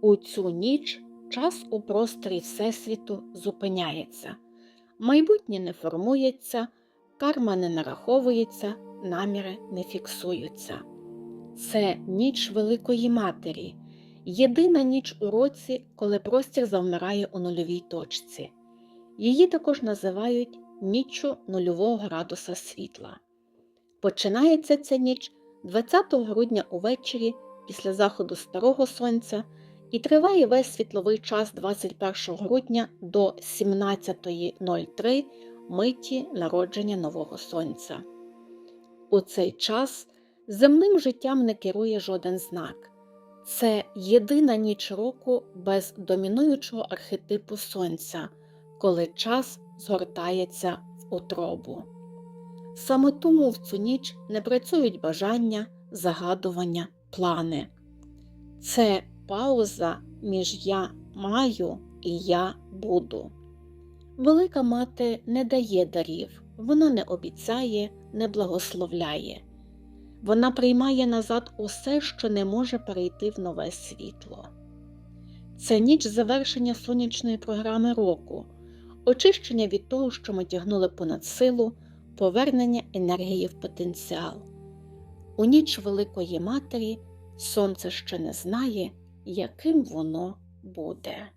У цю ніч час у просторі Всесвіту зупиняється, майбутнє не формується, карма не нараховується, наміри не фіксуються. Це ніч Великої Матері, єдина ніч у році, коли простір завмирає у нульовій точці. Її також називають ніччю нульового градуса світла. Починається ця ніч 20 грудня увечері після заходу старого сонця і триває весь світловий час 21 грудня до 17.03 миті народження нового сонця. У цей час земним життям не керує жоден знак. Це єдина ніч року без домінуючого архетипу сонця, коли час згортається в утробу. Саме тому в цю ніч не працюють бажання, загадування, плани. Це пауза між я маю і я буду. Велика мати не дає дарів, вона не обіцяє, не благословляє. Вона приймає назад усе, що не може перейти в нове світло. Це ніч завершення сонячної програми року, очищення від того, що ми тягнули понад силу, повернення енергії в потенціал. У ніч Великої Матері сонце ще не знає, яким воно буде.